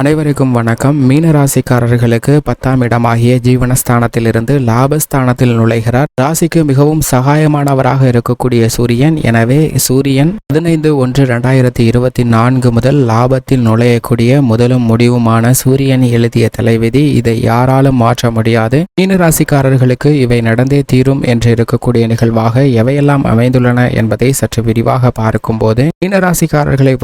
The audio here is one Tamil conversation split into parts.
அனைவருக்கும் வணக்கம். மீன ராசிக்காரர்களுக்கு பத்தாம் இடமாகிய ஜீவனஸ்தானத்திலிருந்து லாபஸ்தானத்தில் நுழைகிறார். ராசிக்கு மிகவும் சகாயமானவராக இருக்கக்கூடிய சூரியன். எனவே சூரியன் பதினைந்து ஒன்று ரெண்டாயிரத்தி இருபத்தி நான்கு முதல் லாபத்தில் நுழையக்கூடிய முதலும் முடிவுமான சூரியன் எழுதிய தலைவிதி. இதை யாராலும் மாற்ற முடியாது. மீன ராசிக்காரர்களுக்கு இவை நடந்தே தீரும் என்று இருக்கக்கூடிய நிகழ்வாக எவையெல்லாம் அமைந்துள்ளன என்பதை சற்று விரிவாக பார்க்கும்போது மீன ராசிக்காரர்களை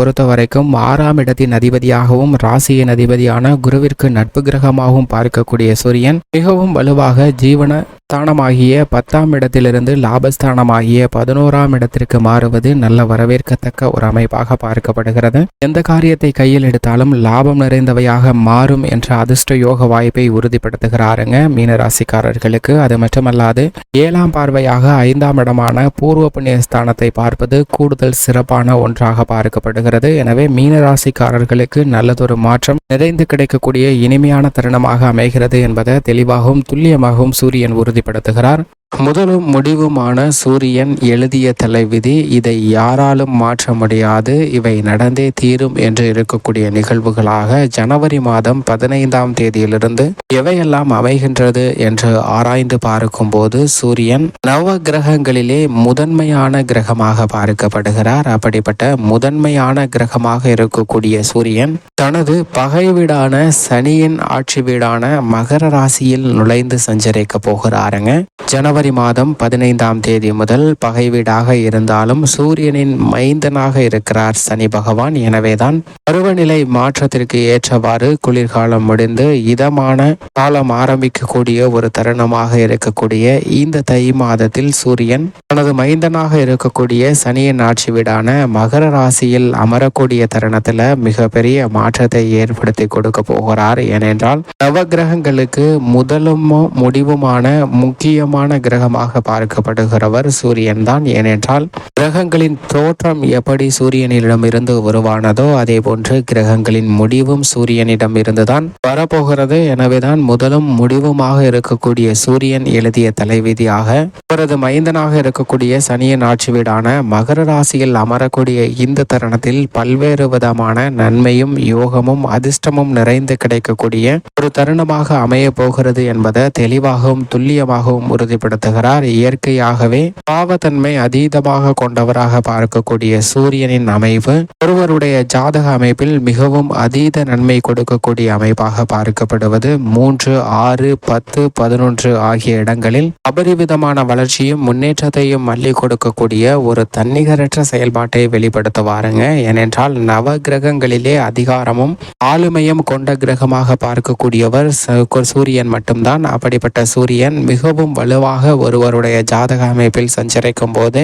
ஆறாம் இடத்தின் அதிபதியாகவும் ராசியின் அதிபதியான குருவிற்கு நட்பு கிரகமாகவும் பார்க்கக்கூடிய சூரியன் மிகவும் வலுவாக ஜீவன ஸ்தானமாகிய பத்தாம் இடத்திலிருந்து லாபஸ்தானமாகிய பதினோராம் இடத்திற்கு மாறுவது நல்ல வரவேற்கத்தக்க ஒரு அமைப்பாக பார்க்கப்படுகிறது. எந்த காரியத்தை கையில் எடுத்தாலும் லாபம் நிறைந்தவையாக மாறும் என்ற அதிர்ஷ்ட யோக வாய்ப்பை உறுதிப்படுத்துகிறாருங்க மீனராசிக்காரர்களுக்கு. அது மட்டுமல்லாது ஏழாம் பார்வையாக ஐந்தாம் இடமான பூர்வ புண்ணிய ஸ்தானத்தை பார்ப்பது கூடுதல் சிறப்பான ஒன்றாக பார்க்கப்படுகிறது. எனவே மீனராசிக்காரர்களுக்கு நல்லதொரு மாற்றம் நிறைந்து கிடைக்கக்கூடிய இனிமையான தருணமாக அமைகிறது என்பதை தெளிவாகவும் துல்லியமாகவும் சூரியன் உறுதிப்படுத்துகிறார். முதலும் முடிவுமான சூரியன் எழுதிய தலைவிதி இதை யாராலும் மாற்ற முடியாது இவை நடந்தே தீரும் என்று இருக்கக்கூடிய நிகழ்வுகளாக ஜனவரி மாதம் பதினைந்தாம் தேதியிலிருந்து எவையெல்லாம் அமைகின்றது என்று ஆராய்ந்து பார்க்கும்போது சூரியன் நவ கிரகங்களிலே முதன்மையான கிரகமாக பார்க்கப்படுகிறார். அப்படிப்பட்ட முதன்மையான கிரகமாக இருக்கக்கூடிய சூரியன் தனது பகை வீடான சனியின் ஆட்சி வீடான மகர ராசியில் நுழைந்து சஞ்சரிக்க போகிறாருங்க. ஜனவரி ஜனவரி மாதம் பதினைந்தாம் தேதி முதல் பகை வீடாக இருந்தாலும் சூரியனின் மைந்தனாக இருக்கிறார் சனி பகவான். எனவேதான் பருவநிலை மாற்றத்திற்கு ஏற்றவாறு குளிர்காலம் முடிந்து இதமான காலம் ஆரம்பிக்கக்கூடிய ஒரு தருணமாக இருக்கக்கூடிய இந்த தை மாதத்தில் சூரியன் தனது மைந்தனாக இருக்கக்கூடிய சனியின் ஆட்சி வீடான மகர ராசியில் அமரக்கூடிய தருணத்துல மிகப்பெரிய மாற்றத்தை ஏற்படுத்தி கொடுக்க போகிறார். ஏனென்றால் நவகிரகங்களுக்கு முதலும் முடிவுமான முக்கியமான கிரகமாக பார்க்கப்படுகிறவர் சூரியன் தான். ஏனென்றால் கிரகங்களின் தோற்றம் எப்படி சூரியனிடம் இருந்து உருவானதோ அதே போன்று கிரகங்களின் முடிவும் சூரியனிடம் இருந்துதான் வரப்போகிறது. எனவேதான் முதலும் முடிவுமாக இருக்கக்கூடிய சூரியன் எழுதிய தலைவிதியாக அவரது மைந்தனாக இருக்கக்கூடிய சனியின் ஆட்சி வீடான மகர ராசியில் அமரக்கூடிய இந்த தருணத்தில் பல்வேறு விதமான நன்மையும் யோகமும் அதிர்ஷ்டமும் நிறைந்து கிடைக்கக்கூடிய ஒரு தருணமாக அமைய போகிறது என்பதை தெளிவாகவும் துல்லியமாகவும் உறுதிப்படுத்துகிறார் இயற்கையாகவே பாவத்தன்மை அதீதமாக கொண்டவராக பார்க்கக்கூடிய சூரியனின் அமைவு ஒருவருடைய ஜாதக அமைப்பில் மிகவும் அதீத நன்மை கொடுக்கக்கூடிய அமைப்பாக பார்க்கப்படுவது மூன்று ஆறு பத்து பதினொன்று ஆகிய இடங்களில் அபரிவிதமான வளர்ச்சியும் முன்னேற்றத்தையும் மல்லி கொடுக்கக்கூடிய ஒரு தன்னிகரற்ற செயல்பாட்டை வெளிப்படுத்துவாருங்க. ஏனென்றால் நவ கிரகங்களிலே அதிகாரமும் ஆளுமையும் கொண்ட கிரகமாக பார்க்கக்கூடியவர் சூரியன் மட்டும்தான். அப்படிப்பட்ட சூரியன் மிகவும் வலுவாக ஒருவருடைய ஜாதக அமைப்பில் சஞ்சரிக்கும் போது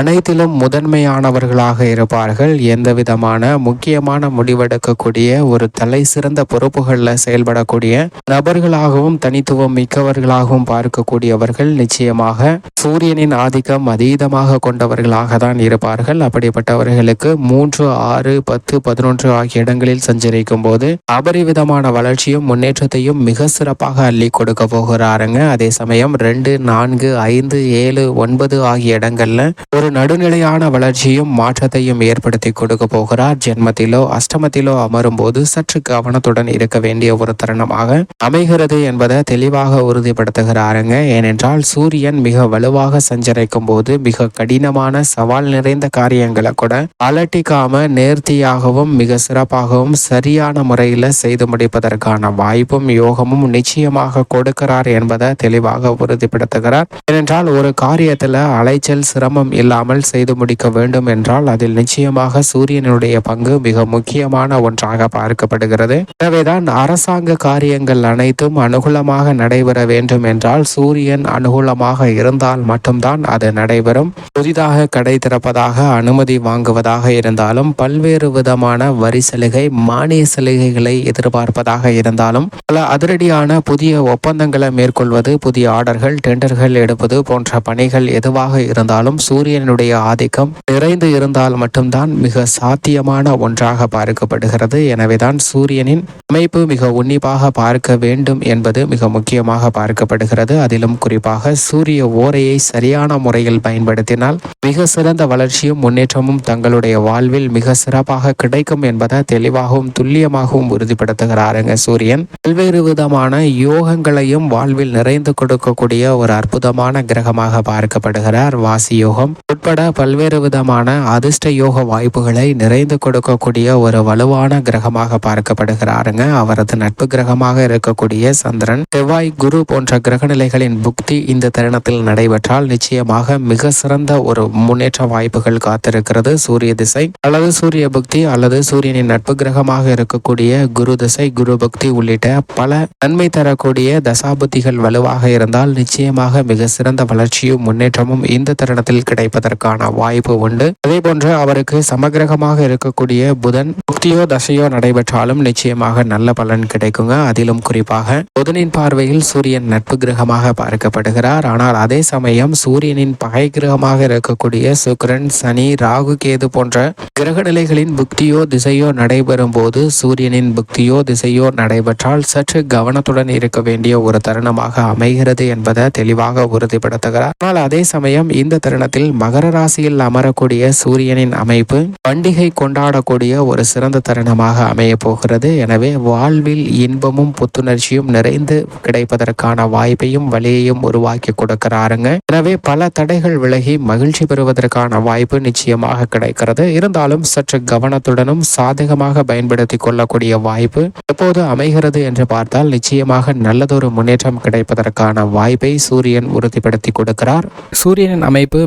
அனைத்திலும் முதன்மையானவர்களாக இருப்பார்கள். எந்த விதமான முக்கியமான முடிவெடுக்கக்கூடிய ஒரு தலை சிறந்த பொறுப்புகளில் செயல்படக்கூடிய நபர்களாகவும் தனித்துவம் மிக்கவர்களாகவும் பார்க்கக்கூடியவர்கள் நிச்சயமாக சூரியனின் ஆதிக்கம் அதீதமாக கொண்டவர்களாக தான் இருப்பார்கள். அப்படிப்பட்டவர்களுக்கு மூன்று ஆறு பத்து பதினொன்று ஆகிய இடங்களில் சஞ்சரிக்கும் போது அபரிவிதமான வளர்ச்சியும் முன்னேற்றத்தையும் மிக சிறப்பாக அள்ளி கொடுக்க போகிறாருங்க. அதே சமயம் ரெண்டு நான்கு ஐந்து ஏழு ஒன்பது ஆகிய இடங்கள்ல ஒரு நடுநிலையான வளர்ச்சியும் மாற்றத்தையும் ஏற்படுத்தி கொடுக்க போகிறார். ஜென்மத்திலோ அஷ்டமத்திலோ அமரும் போது சற்று கவனத்துடன் இருக்க வேண்டிய ஒரு தருணமாக அமைகிறது என்பதை தெளிவாக உறுதிப்படுத்துகிறாருங்க. ஏனென்றால் சூரியன் மிக வலுவாக சஞ்சரிக்கும் போது மிக கடினமான சவால் நிறைந்த காரியங்களை கூட அலட்டிக்காம நேர்த்தியாகவும் மிக சிறப்பாகவும் சரியான முறையில் செய்து முடிப்பதற்கான வாய்ப்பும் யோகமும் நிச்சயமாக கொடுக்கிறார் என்பதை தெளிவாக உறுதிப்படுத்துகிறார். ஏனென்றால் ஒரு காரியத்துல அலைச்சல் சிரமம் இல்லாமல் செய்து முடிக்க வேண்டும் என்றால் அதில் நிச்சயமாக சூரியனுடைய பங்கு மிக முக்கியமான ஒன்றாக பார்க்கப்படுகிறது. எனவேதான் அரசாங்க காரியங்கள் அனைத்தும் அனுகூலமாக நடைபெற வேண்டும் என்றால் சூரியன் அனுகூலமாக இருந்தால் மட்டும்தான் அது நடைபெறும். புதிதாக கடை திறப்பதாக அனுமதி வாங்குவதாக இருந்தாலும் பல்வேறு விதமான வரி சலுகை மானிய சலுகைகளை எதிர்பார்ப்பதாக இருந்தாலும் பல அதிரடியான புதிய ஒப்பந்தங்களை மேற்கொள்வது புதிய ஆர்டர்கள் டெண்டர்கள் எடுப்பது போன்ற பணிகள் எதுவாக இருந்தாலும் சூரியன் சூரியனுடைய ஆதிக்கம் நிறைந்து இருந்தால் மட்டும்தான் மிக சாத்தியமான ஒன்றாக பார்க்கப்படுகிறது. எனவேதான் சூரியனின் அமைப்பு மிக உன்னிப்பாக பார்க்க வேண்டும் என்பது மிக முக்கியமாக பார்க்கப்படுகிறது. அதிலும் குறிப்பாக சூரிய ஓரையை சரியான முறையில் பயன்படுத்தினால் மிக சிறந்த வளர்ச்சியும் முன்னேற்றமும் தங்களுடைய வாழ்வில் மிக சிறப்பாக கிடைக்கும் என்பதை தெளிவாகவும் துல்லியமாகவும் உறுதிப்படுத்துகிறாருங்க சூரியன். பல்வேறு விதமான யோகங்களையும் வாழ்வில் நிறைந்து கொடுக்கக்கூடிய ஒரு அற்புதமான கிரகமாக பார்க்கப்படுகிறார். வாசி யோகம் உட்பட பல்வேறு விதமான அதிர்ஷ்ட யோக வாய்ப்புகளை நிறைந்து கொடுக்கக்கூடிய ஒரு வலுவான கிரகமாக பார்க்கப்படுகிறாருங்க. அவரது நட்பு கிரகமாக இருக்கக்கூடிய சந்திரன். செவ்வாய் குரு போன்ற கிரகநிலைகளின் புக்தி இந்த தருணத்தில் நடைபெற்றால் நிச்சயமாக மிக சிறந்த ஒரு முன்னேற்ற வாய்ப்புகள் காத்திருக்கிறது. சூரிய திசை அல்லது சூரிய புக்தி அல்லது சூரியனின் நட்பு கிரகமாக இருக்கக்கூடிய குரு திசை குரு பக்தி உள்ளிட்ட பல நன்மை தரக்கூடிய தசாபுத்திகள் வலுவாக இருந்தால் நிச்சயமாக மிக சிறந்த வளர்ச்சியும் முன்னேற்றமும் இந்த தருணத்தில் கிடைப்பது கிடைப்பதற்கான வாய்ப்பு உண்டு. அதே போன்று அவருக்கு சமகிரகமாக இருக்கக்கூடிய புதன் புக்தியோ தசையோ நடைபெற்றாலும் நிச்சயமாக நல்ல பலன் கிடைக்குங்க. அதிலும் குறிப்பாக புதனின் பார்வையில் சூரியன் நட்பு கிரகமாக பார்க்கப்படுகிறார். ஆனால் அதே சமயம் சூரியனின் பகை கிரகமாக இருக்கக்கூடிய சுக்கரன் சனி ராகு கேது போன்ற கிரக நிலைகளின் புக்தியோ திசையோ நடைபெறும் போது சூரியனின் புக்தியோ திசையோ நடைபெற்றால் சற்று கவனத்துடன் இருக்க வேண்டிய ஒரு தருணமாக அமைகிறது என்பதை தெளிவாக உறுதிப்படுத்துகிறார். ஆனால் அதே சமயம் இந்த தருணத்தில் மகர ராசியில் அமரக்கூடிய சூரியனின் அமைப்பு பண்டிகை கொண்டாடக்கூடிய ஒரு சிறந்த தருணமாக அமைய போகிறது. எனவே வாழ்வில் இன்பமும் புத்துணர்ச்சியும் நிறைந்து கிடைப்பதற்கான வாய்ப்பையும் வழியையும் உருவாக்கி கொடுக்கிறாருங்க. எனவே பல தடைகள் விலகி மகிழ்ச்சி பெறுவதற்கான வாய்ப்பு நிச்சயமாக கிடைக்கிறது. இருந்தாலும் சற்று கவனத்துடனும் சாதகமாக பயன்படுத்தி கொள்ளக்கூடிய வாய்ப்பு எப்போது அமைகிறது என்று பார்த்தால் நிச்சயமாக நல்லதொரு முன்னேற்றம் கிடைப்பதற்கான வாய்ப்பை சூரியன் உறுதிப்படுத்தி கொடுக்கிறார். சூரியனின் அமைப்பு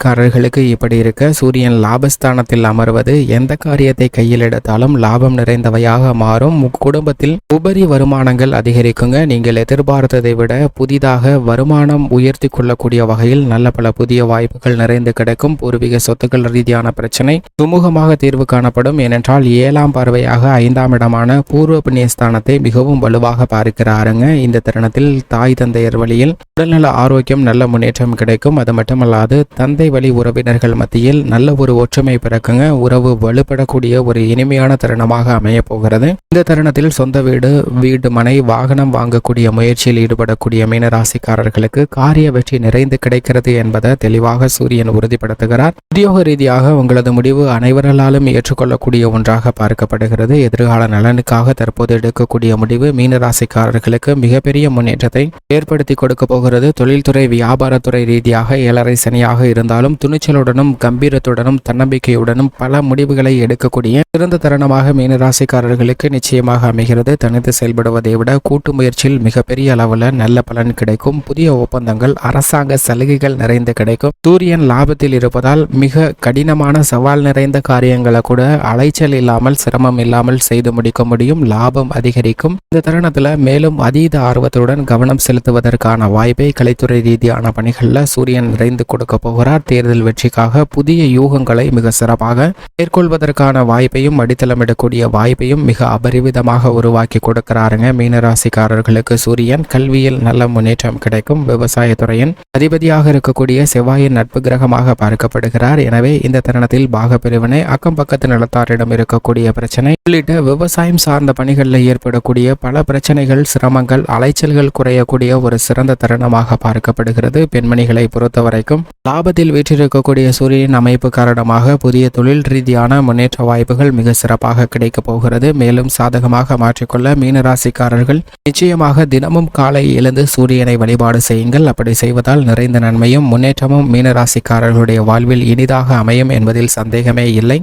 மீனராசிக்காரர்களுக்கு இப்படி இருக்க சூரியன் லாபஸ்தானத்தில் அமர்வது எந்த காரியத்தை கையில் எடுத்தாலும் லாபம் நிறைந்தவையாக மாறும். குடும்பத்தில் உபரி வருமானங்கள் அதிகரிக்குங்க. நீங்கள் எதிர்பார்த்ததை விட புதிதாக வருமானம் உயர்த்தி கொள்ளக்கூடிய வகையில் நல்ல பல புதிய வாய்ப்புகள் நிறைந்து கிடைக்கும். பூர்வீக சொத்துக்கள் ரீதியான பிரச்சனை சுமூகமாக தீர்வு காணப்படும். ஏனென்றால் ஏழாம் பார்வையாக ஐந்தாம் இடமான பூர்வ புண்ணியஸ்தானத்தை மிகவும் வலுவாக பார்க்கிறாருங்க. இந்த தருணத்தில் தாய் தந்தையர் வழியில் உடல்நல ஆரோக்கியம் நல்ல முன்னேற்றம் கிடைக்கும். அது மட்டுமல்லாது தந்தை வழி உறவினர்கள் மத்தியில் நல்ல ஒரு ஒற்றுமை பிறக்குங்க. உறவு வலுப்படக்கூடிய ஒரு இனிமையான தருணமாக அமைய போகிறது. இந்த தருணத்தில் சொந்த வீடு வீடு மனை வாகனம் வாங்கக்கூடிய முயற்சியில் ஈடுபடக்கூடிய மீனராசிக்காரர்களுக்கு காரிய வெற்றி நிறைந்து கிடைக்கிறது என்பதை தெளிவாக சூரியன் உறுதிப்படுத்துகிறார். உத்தியோக ரீதியாக உங்களது முடிவு அனைவராலும் ஏற்றுக்கொள்ளக்கூடிய ஒன்றாக பார்க்கப்படுகிறது. எதிர்கால நலனுக்காக தற்போது எடுக்கக்கூடிய முடிவு மீனராசிக்காரர்களுக்கு மிகப்பெரிய முன்னேற்றத்தை ஏற்படுத்தி கொடுக்க போகிறது. தொழில்துறை வியாபாரத்துறை ரீதியாக ஏழரை சனியாக இருந்தாலும் துணிச்சலுடனும் கம்பீரத்துடனும் தன்னம்பிக்கையுடனும் பல முடிவுகளை எடுக்கக்கூடிய சிறந்த தருணமாக மீனராசிக்காரர்களுக்கு நிச்சயமாக அமைகிறது. தனித்து செயல்படுவதை விட கூட்டு முயற்சியில் மிகப்பெரிய அளவில் நல்ல பலன் கிடைக்கும். புதிய ஒப்பந்தங்கள் அரசாங்க சலுகைகள் நிறைந்து கிடைக்கும். சூரியன் லாபத்தில் இருப்பதால் மிக கடினமான சவால் நிறைந்த காரியங்களை கூட அலைச்சல் இல்லாமல் சிரமம் இல்லாமல் செய்து முடிக்க முடியும். லாபம் அதிகரிக்கும். இந்த தருணத்துல மேலும் அதீத ஆர்வத்துடன் கவனம் செலுத்துவதற்கான வாய்ப்பை கலைத்துறை ரீதியான பணிகளில் சூரியன் நிறைந்து கொடுக்க போகிறார். தேர்தல் வெற்றிக்காக புதிய யூகங்களை மிக சிறப்பாக மேற்கொள்வதற்கான வாய்ப்பையும் அடித்தளமிடக்கூடிய வாய்ப்பையும் மிக அபரிவிதமாக உருவாக்கி கொடுக்கிறாருங்க. மீனராசிக்காரர்களுக்கு சூரியன் கல்வியில் நல்ல முன்னேற்றம் கிடைக்கும். விவசாயத்துறையின் அதிபதியாக இருக்கக்கூடிய செவ்வாயின் நட்பு கிரகமாக பார்க்கப்படுகிறார். எனவே இந்த தருணத்தில் பாக பிரிவினை அக்கம் பக்கத்து நிலத்தாரிடம் இருக்கக்கூடிய பிரச்சனை உள்ளிட்ட விவசாயம் சார்ந்த பணிகளில் ஏற்படக்கூடிய பல பிரச்சனைகள் சிரமங்கள் அலைச்சல்கள் குறையக்கூடிய ஒரு சிறந்த தருணமாக பார்க்கப்படுகிறது. பெண்மணிகளை பொறுத்தவரைக்கும் லாபத்தில் லாபத்தில் வீற்றிருக்கக்கூடிய சூரியன் அமைப்பு காரணமாக புதிய தொழில் ரீதியான முன்னேற்ற வாய்ப்புகள் மிக சிறப்பாக கிடைக்கப் போகிறது. மேலும் சாதகமாக மாற்றிக்கொள்ள மீனராசிக்காரர்கள் நிச்சயமாக தினமும் காலை எழுந்து சூரியனை வழிபாடு செய்யுங்கள். அப்படி செய்வதால் நிறைந்த நன்மையும் முன்னேற்றமும் மீனராசிக்காரர்களுடைய வாழ்வில் இனிதாக அமையும் என்பதில் சந்தேகமே இல்லை.